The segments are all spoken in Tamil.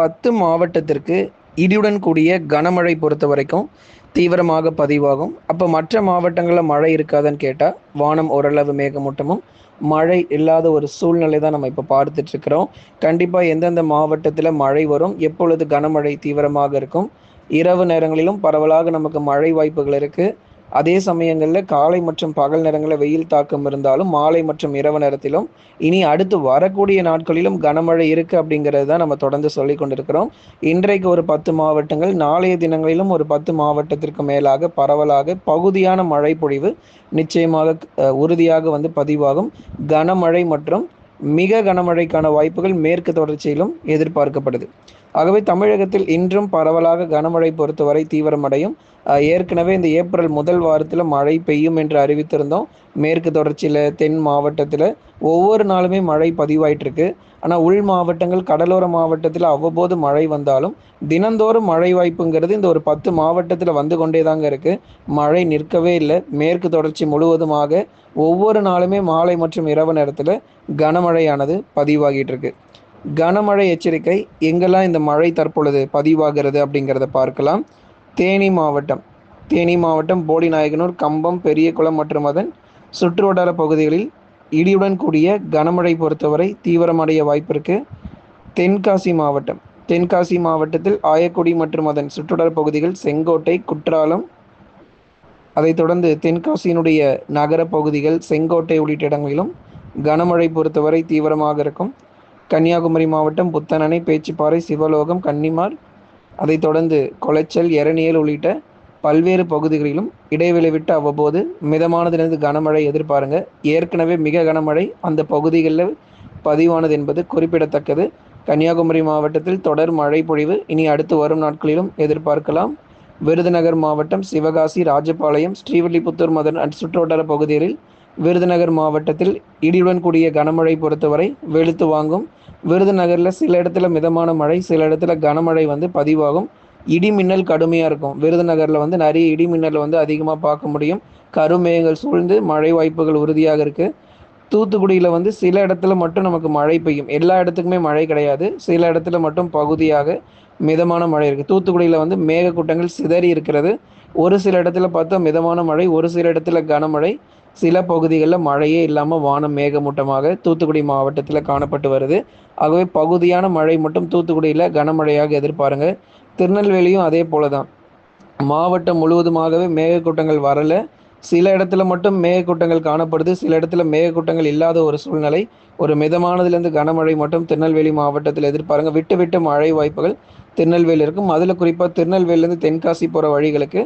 பத்து மாவட்டத்திற்கு இடியுடன் கூடிய கனமழை பொறுத்த வரைக்கும் தீவிரமாக பதிவாகும். அப்போ மற்ற மாவட்டங்களில் மழை இருக்காதுன்னு கேட்டால் வானம் ஓரளவு மேகமூட்டமும் மழை இல்லாத ஒரு சூழ்நிலை தான் நம்ம இப்போ பார்த்துட்ருக்குறோம் கண்டிப்பாக எந்தெந்த மாவட்டத்தில் மழை வரும் எப்பொழுது கனமழை தீவிரமாக இருக்கும் இரவு நேரங்களிலும் பரவலாக நமக்கு மழை வாய்ப்புகள் இருக்குது அதே சமயங்களில் காலை மற்றும் பகல் நேரங்களில் வெயில் தாக்கம் இருந்தாலும் மாலை மற்றும் இரவு நேரத்திலும் இனி அடுத்து வரக்கூடிய நாட்களிலும் கனமழை இருக்கு அப்படிங்கிறது தான் நம்ம தொடர்ந்து சொல்லி கொண்டிருக்கிறோம். இன்றைக்கு ஒரு பத்து மாவட்டங்கள் நாளைய தினங்களிலும் ஒரு பத்து மாவட்டத்திற்கு மேலாக பரவலாக பகுதியான மழை பொழிவு நிச்சயமாக உறுதியாக வந்து பதிவாகும். கனமழை மற்றும் மிக கனமழைக்கான வாய்ப்புகள் மேற்கு தொடர்ச்சியிலும் எதிர்பார்க்கப்படுது. ஆகவே தமிழகத்தில் இன்றும் பரவலாக கனமழை பொறுத்தவரை தீவிரமடையும். ஏற்கனவே இந்த ஏப்ரல் முதல் வாரத்தில் மழை பெய்யும் என்று அறிவித்திருந்தோம். மேற்கு தொடர்ச்சியில் தென் மாவட்டத்தில் ஒவ்வொரு நாளுமே மழை பதிவாயிட்டிருக்கு. ஆனால் உள் மாவட்டங்கள் கடலோர மாவட்டத்தில் அவ்வப்போது மழை வந்தாலும் தினந்தோறும் மழை வாய்ப்புங்கிறது இந்த ஒரு பத்து மாவட்டத்தில் வந்து கொண்டே தாங்க இருக்கு. மழை நிற்கவே இல்லை. மேற்கு தொடர்ச்சி முழுவதுமாக ஒவ்வொரு நாளுமே மாலை மற்றும் இரவு நேரத்தில் கனமழையானது பதிவாகிட்டு இருக்கு. கனமழை எச்சரிக்கை எங்கெல்லாம் இந்த மழை தற்பொழுது பதிவாகிறது அப்படிங்கிறத பார்க்கலாம். தேனி மாவட்டம். தேனி மாவட்டம் போடிநாயகனூர் கம்பம் பெரியகுளம் மற்றும் அதன் சுற்றுவட்டார பகுதிகளில் இடியுடன் கூடிய கனமழை பொறுத்தவரை தீவிரமடைய வாய்ப்பிருக்கு. தென்காசி மாவட்டம். தென்காசி மாவட்டத்தில் ஆயக்குடி மற்றும் அதன் சுற்றுவட்டார பகுதிகள் செங்கோட்டை குற்றாலம் அதைத் தொடர்ந்து தென்காசியினுடைய நகர பகுதிகள் செங்கோட்டை உள்ளிட்ட இடங்களிலும் கனமழை பொறுத்தவரை தீவிரமாக இருக்கும். கன்னியாகுமரி மாவட்டம் புத்தனணை பேச்சிப்பாறை சிவலோகம் கன்னிமார் அதைத் தொடர்ந்து கொளைச்சல் எரணியல் உள்ளிட்ட பல்வேறு பகுதிகளிலும் இடைவெளி விட்டு அவ்வப்போது மிதமானதிலிருந்து கனமழை எதிர்பாருங்க. ஏற்கனவே மிக கனமழை அந்த பகுதிகளில் பதிவானது என்பது குறிப்பிடத்தக்கது. கன்னியாகுமரி மாவட்டத்தில் தொடர் மழை பொழிவு. இனி அடுத்து வரும் நாட்களிலும் எதிர்பார்க்கலாம். விருதுநகர் மாவட்டம் சிவகாசி ராஜபாளையம் ஸ்ரீவில்லிபுத்தூர் மதன் சுற்றுவட்டார பகுதிகளில் விருதுநகர் மாவட்டத்தில் இடியுடன் கூடிய கனமழை பொறுத்தவரை வெளுத்து வாங்கும். விருதுநகரில் சில இடத்துல மிதமான மழை சில இடத்துல கனமழை வந்து பதிவாகும். இடிமின்னல் கடுமையாக இருக்கும். விருதுநகரில் வந்து நிறைய இடிமின்னல் வந்து அதிகமாக பார்க்க முடியும். கருமேகங்கள் சூழ்ந்து மழை வாய்ப்புகள் உறுதியாக இருக்குது தூத்துக்குடியில் வந்து சில இடத்துல மட்டும் நமக்கு மழை பெய்யும். எல்லா இடத்துக்குமே மழை கிடையாது. சில இடத்துல மட்டும் பகுதியாக மிதமான மழை இருக்குது தூத்துக்குடியில் வந்து மேகக்கூட்டங்கள் சிதறி இருக்கிறது. ஒரு சில இடத்துல பார்த்தா மிதமான மழை ஒரு சில இடத்துல கனமழை. சில பகுதிகளில் மழையே இல்லாமல் வானம் மேகமூட்டமாக தூத்துக்குடி மாவட்டத்தில் காணப்பட்டு வருது. ஆகவே பகுதியான மழை மட்டும் தூத்துக்குடியில் கனமழையாக எதிர்பாருங்க. திருநெல்வேலியும் அதே போல தான் மாவட்டம் முழுவதுமாகவே மேகக்கூட்டங்கள் வரல. சில இடத்துல மட்டும் மேகக்கூட்டங்கள் காணப்படுது. சில இடத்துல மேகக்கூட்டங்கள் இல்லாத ஒரு சூழ்நிலை. ஒரு மிதமானதுலேருந்து கனமழை மட்டும் திருநெல்வேலி மாவட்டத்தில் எதிர்பாருங்க. விட்டு விட்டு மழை வாய்ப்புகள் திருநெல்வேலி இருக்கும். அதில் குறிப்பாக திருநெல்வேலியிலேருந்து தென்காசி போகிற வழிகளுக்கு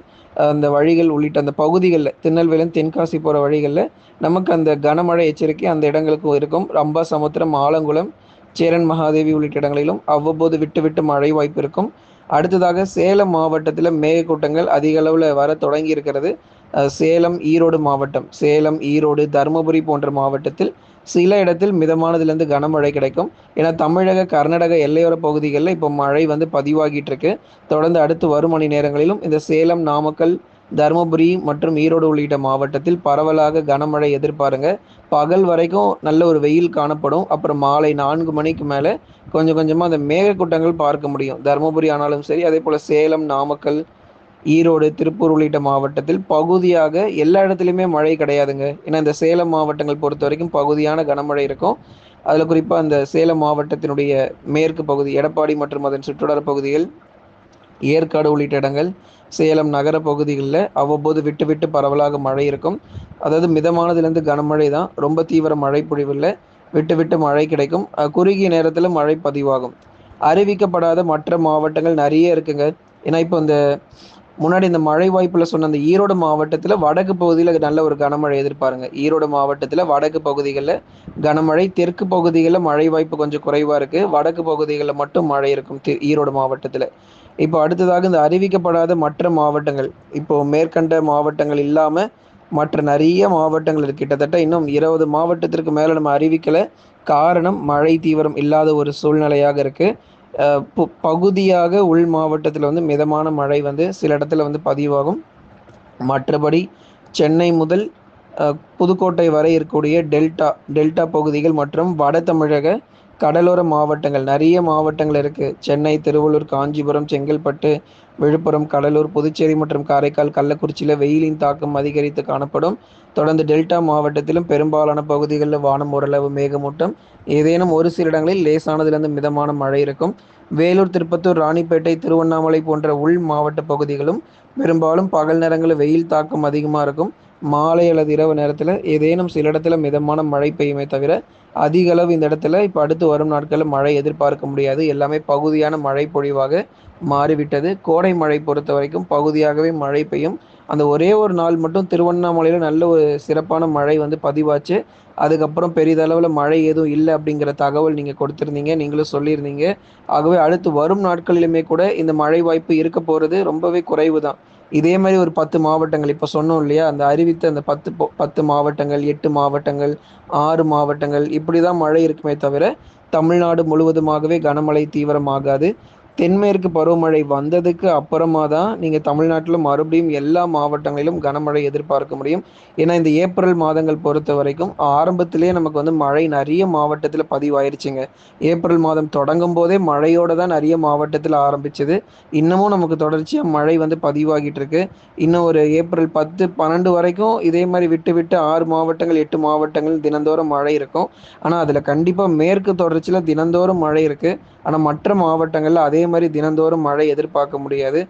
அந்த வழிகள் உள்ளிட்ட அந்த பகுதிகளில் திருநெல்வேலியிலேருந்து தென்காசி போகிற வழிகளில் நமக்கு அந்த கனமழை எச்சரிக்கை அந்த இடங்களுக்கும் இருக்கும். ரம்பா சமுத்திரம் ஆலங்குளம் சேரன் மகாதேவி உள்ளிட்ட இடங்களிலும் அவ்வப்போது விட்டு விட்டு மழை வாய்ப்பு இருக்கும். அடுத்ததாக சேலம் மாவட்டத்தில் மேகக்கூட்டங்கள் அதிக அளவில் வர தொடங்கி இருக்கிறது சேலம் ஈரோடு மாவட்டம். சேலம் ஈரோடு தருமபுரி போன்ற மாவட்டத்தில் சில இடத்தில் மிதமானதுலேருந்து கனமழை கிடைக்கும். ஏன்னா தமிழக கர்நாடக எல்லையோர பகுதிகளில் இப்போ மழை வந்து பதிவாகிட்டு இருக்கு. தொடர்ந்து அடுத்து வரும் மணி நேரங்களிலும் இந்த சேலம் நாமக்கல் தருமபுரி மற்றும் ஈரோடு உள்ளிட்ட மாவட்டத்தில் பரவலாக கனமழை எதிர்பாருங்க. பகல் வரைக்கும் நல்ல ஒரு வெயில் காணப்படும். அப்புறம் மாலை நான்கு மணிக்கு மேலே கொஞ்சம் கொஞ்சமாக அந்த மேகக்கூட்டங்கள் பார்க்க முடியும். தருமபுரி ஆனாலும் சரி அதே போல் சேலம் நாமக்கல் ஈரோடு திருப்பூர் உள்ளிட்ட மாவட்டத்தில் பகுதியாக எல்லா இடத்துலையுமே மழை கிடையாதுங்க. ஏன்னா இந்த சேலம் மாவட்டங்கள் பொறுத்த வரைக்கும் பகுதியான கனமழை இருக்கும். அதில் குறிப்பாக அந்த சேலம் மாவட்டத்தினுடைய மேற்கு பகுதி எடப்பாடி மற்றும் அதன் சுற்றுவட்டார பகுதிகள் ஏற்காடு உள்ளிட்ட இடங்கள் சேலம் நகர பகுதிகளில் அவ்வப்போது விட்டு விட்டு பரவலாக மழை இருக்கும். அதாவது மிதமானதுலேருந்து கனமழை தான். ரொம்ப தீவிர மழை பொழிவில் விட்டு விட்டு மழை கிடைக்கும். குறுகிய நேரத்தில் மழை பதிவாகும். அறிவிக்கப்படாத மற்ற மாவட்டங்கள் நிறைய இருக்குங்க. ஏன்னா இப்போ இந்த முன்னாடி இந்த மழை வாய்ப்புல சொன்ன அந்த ஈரோடு மாவட்டத்தில் வடக்கு பகுதியில் நல்ல ஒரு கனமழை எதிர்பாருங்க. ஈரோடு மாவட்டத்தில் வடக்கு பகுதிகளில் கனமழை தெற்கு பகுதிகளில் மழை வாய்ப்பு கொஞ்சம் குறைவாக இருக்குது வடக்கு பகுதிகளில் மட்டும் மழை இருக்கும் தி- ஈரோடு மாவட்டத்தில். இப்போ அடுத்ததாக இந்த அறிவிக்கப்படாத மற்ற மாவட்டங்கள் இப்போ மேற்கண்ட மாவட்டங்கள் இல்லாமல் மற்ற நிறைய மாவட்டங்கள் கிட்டத்தட்ட இன்னும் இருபது மாவட்டத்திற்கு மேலே நம்ம அறிவிக்கலை. காரணம் மழை தீவிரம் இல்லாத ஒரு சூழ்நிலையாக இருக்குது பகுதியாக உள் மாவட்டத்தில் வந்து மிதமான மழை வந்து சில இடத்துல வந்து பதிவாகும். மற்றபடி சென்னை முதல் புதுக்கோட்டை வரை இருக்கக்கூடிய டெல்டா டெல்டா பகுதிகள் மற்றும் வட தமிழக கடலோர மாவட்டங்கள் நிறைய மாவட்டங்கள் இருக்குது சென்னை திருவள்ளூர் காஞ்சிபுரம் செங்கல்பட்டு விழுப்புரம் கடலூர் புதுச்சேரி மற்றும் காரைக்கால் கள்ளக்குறிச்சியில் வெயிலின் தாக்கம் அதிகரித்து காணப்படும். தொடர்ந்து டெல்டா மாவட்டத்திலும் பெரும்பாலான பகுதிகளில் வானம் ஓரளவு மேகமூட்டம். ஏதேனும் ஒரு சில இடங்களில் லேசானதிலிருந்து மிதமான மழை இருக்கும். வேலூர் திருப்பத்தூர் ராணிப்பேட்டை திருவண்ணாமலை போன்ற உள் மாவட்ட பகுதிகளும் பெரும்பாலும் பகல் நேரங்களில் வெயில் தாக்கம் அதிகமாக இருக்கும். மாலை அல்லது இரவு நேரத்தில் ஏதேனும் சில இடத்துல மிதமான மழை பெய்யுமே தவிர அதிக அளவு இந்த இடத்துல இப்போ அடுத்து வரும் நாட்களில் மழை எதிர்பார்க்க முடியாது. எல்லாமே பகுதியான மழை பொழிவாக மாறிவிட்டது. கோடை மழை பொறுத்த வரைக்கும் பகுதியாகவே மழை பெய்யும். அந்த ஒரே ஒரு நாள் மட்டும் திருவண்ணாமலையில் நல்ல ஒரு சிறப்பான மழை வந்து பதிவாச்சு. அதுக்கப்புறம் பெரிதளவில் மழை எதுவும் இல்லை அப்படிங்கிற தகவல் நீங்கள் கொடுத்துருந்தீங்க நீங்களும் சொல்லியிருந்தீங்க. ஆகவே அடுத்து வரும் நாட்களிலுமே கூட இந்த மழை வாய்ப்பு இருக்க போகிறது ரொம்பவே குறைவு தான் இதே மாதிரி ஒரு பத்து மாவட்டங்கள் இப்போ சொன்னோம் இல்லையா அந்த அறிவித்த அந்த பத்து பத்து மாவட்டங்கள் எட்டு மாவட்டங்கள் ஆறு மாவட்டங்கள் இப்படி தான் மழை இருக்குமே தவிர தமிழ்நாடு முழுவதுமாகவே கனமழை தீவிரமாகாது. தென்மேற்கு பருவமழை வந்ததுக்கு அப்புறமா தான் நீங்கள் தமிழ்நாட்டில் மறுபடியும் எல்லா மாவட்டங்களிலும் கனமழை எதிர்பார்க்க முடியும். ஏன்னா இந்த ஏப்ரல் மாதங்கள் பொறுத்த வரைக்கும் ஆரம்பத்திலேயே நமக்கு வந்து மழை நிறைய மாவட்டத்தில் பதிவாயிருச்சுங்க. ஏப்ரல் மாதம் தொடங்கும் போதே மழையோடு தான் நிறைய மாவட்டத்தில் ஆரம்பிச்சது. இன்னமும் நமக்கு தொடர்ச்சியாக மழை வந்து பதிவாகிட்டு இருக்கு. இன்னும் ஒரு ஏப்ரல் பத்து பன்னெண்டு வரைக்கும் இதே மாதிரி விட்டு விட்டு ஆறு மாவட்டங்கள் எட்டு மாவட்டங்கள் தினந்தோறும் மழை இருக்கும். ஆனால் அதில் கண்டிப்பாக மேற்கு தொடர்ச்சியில் தினந்தோறும் மழை இருக்குது ஆனால் மற்ற மாவட்டங்களில் அதே மாதிரி தினந்தோறும் மழை எதிர்பார்க்க முடியாது.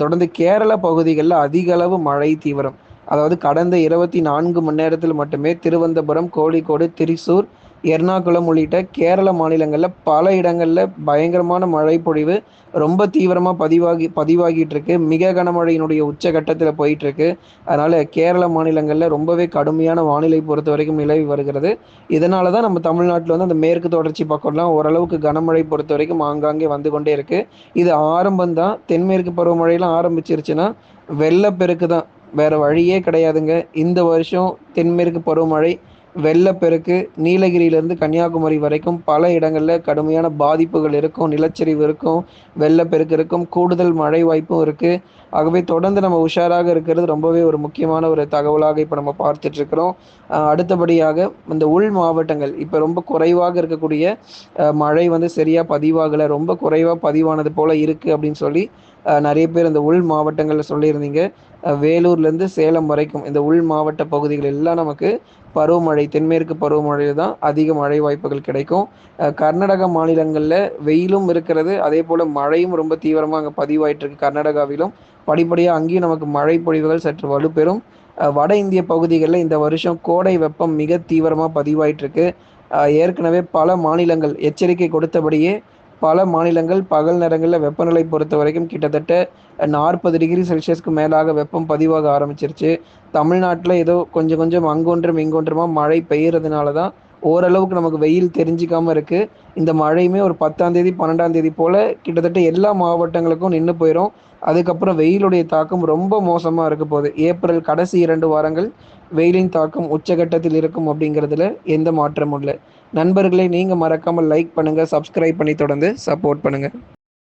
தொடர்ந்து கேரள பகுதிகளில் அதிக அளவு மழை தீவிரம். அதாவது கடந்த இருபத்தி நான்கு மணி நேரத்தில் மட்டுமே திருவனந்தபுரம் கோழிக்கோடு திரிசூர் எர்ணாகுளம் உள்ளிட்ட கேரள மாநிலங்களில் பல இடங்களில் பயங்கரமான மழை பொழிவு ரொம்ப தீவிரமாக பதிவாகி பதிவாகிட்டு இருக்கு மிக கனமழையினுடைய உச்சகட்டத்தில் போயிட்டு இருக்கு அதனால கேரள மாநிலங்களில் ரொம்பவே கடுமையான வானிலை பொறுத்த வரைக்கும் நிலவி வருகிறது. இதனால தான் நம்ம தமிழ்நாட்டில் வந்து அந்த மேற்கு தொடர்ச்சி பக்கம்லாம் ஓரளவுக்கு கனமழை பொறுத்த வரைக்கும் ஆங்காங்கே வந்து கொண்டே இருக்கு. இது ஆரம்பம் தான். தென்மேற்கு பருவமழையெல்லாம் ஆரம்பிச்சிருச்சுன்னா வெள்ளப்பெருக்கு தான். வேற வழியே கிடையாதுங்க. இந்த வருஷம் தென்மேற்கு பருவமழை வெள்ளப்பெருக்கு நீலகிரியிலேருந்து கன்னியாகுமரி வரைக்கும் பல இடங்களில் கடுமையான பாதிப்புகள் இருக்கும் நிலச்சரிவு இருக்கும் வெள்ளப்பெருக்கு இருக்கும் கூடுதல் மழை வாய்ப்பும் இருக்குது ஆகவே தொடர்ந்து நம்ம உஷாராக இருக்கிறது ரொம்பவே ஒரு முக்கியமான ஒரு தகவலாக இப்போ நம்ம பார்த்துட்ருக்குறோம் அடுத்தபடியாக இந்த உள் மாவட்டங்கள் இப்போ ரொம்ப குறைவாக இருக்கக்கூடிய மழை வந்து சரியாக பதிவாகலை ரொம்ப குறைவாக பதிவானது போல் இருக்குது அப்படின்னு சொல்லி நிறைய பேர் இந்த உள் மாவட்டங்களில் சொல்லியிருந்தீங்க. வேலூர்லேருந்து சேலம் வரைக்கும் இந்த உள் மாவட்ட பகுதிகள் எல்லாம் நமக்கு பருவமழை தென்மேற்கு பருவமழையில் தான் அதிக மழை வாய்ப்புகள் கிடைக்கும். கர்நாடக மாநிலங்களில் வெயிலும் இருக்கிறது. அதே போல் மழையும் ரொம்ப தீவிரமாக அங்கே பதிவாயிட்டு இருக்கு கர்நாடகாவிலும். படிப்படியாக அங்கேயும் நமக்கு மழை பொழிவுகள் சற்று வலுப்பெறும். வட இந்திய பகுதிகளில் இந்த வருஷம் கோடை வெப்பம் மிக தீவிரமாக பதிவாயிட்டு இருக்கு ஏற்கனவே பல மாநிலங்கள் எச்சரிக்கை கொடுத்தபடியே பல மாநிலங்கள் பகல் நேரங்களில் வெப்பநிலை பொறுத்த வரைக்கும் கிட்டத்தட்ட நாற்பது டிகிரி செல்சியஸ்க்கு மேலாக வெப்பம் பதிவாக ஆரம்பிச்சிருச்சு. தமிழ்நாட்டில் ஏதோ கொஞ்சம் கொஞ்சம் அங்கொன்றும் இங்கொன்றுமா மழை பெய்யறதுனால தான் ஓரளவுக்கு நமக்கு வெயில் தெரிஞ்சிக்காமல் இருக்குது இந்த மழையுமே ஒரு பத்தாம் தேதி பன்னெண்டாம் தேதி போல் கிட்டத்தட்ட எல்லா மாவட்டங்களுக்கும் நின்று போயிடும் அதுக்கப்புறம் வெயிலுடைய தாக்கம் ரொம்ப மோசமாக இருக்க போகுது. ஏப்ரல் கடைசி இரண்டு வாரங்கள் வெயிலின் தாக்கம் உச்சகட்டத்தில் இருக்கும் அப்படிங்கிறதுல எந்த மாற்றமும் இல்லை. நண்பர்களை நீங்கள் மறக்காமல் லைக் பண்ணுங்கள் சப்ஸ்கிரைப் பண்ணி தொடர்ந்து சப்போர்ட் பண்ணுங்கள்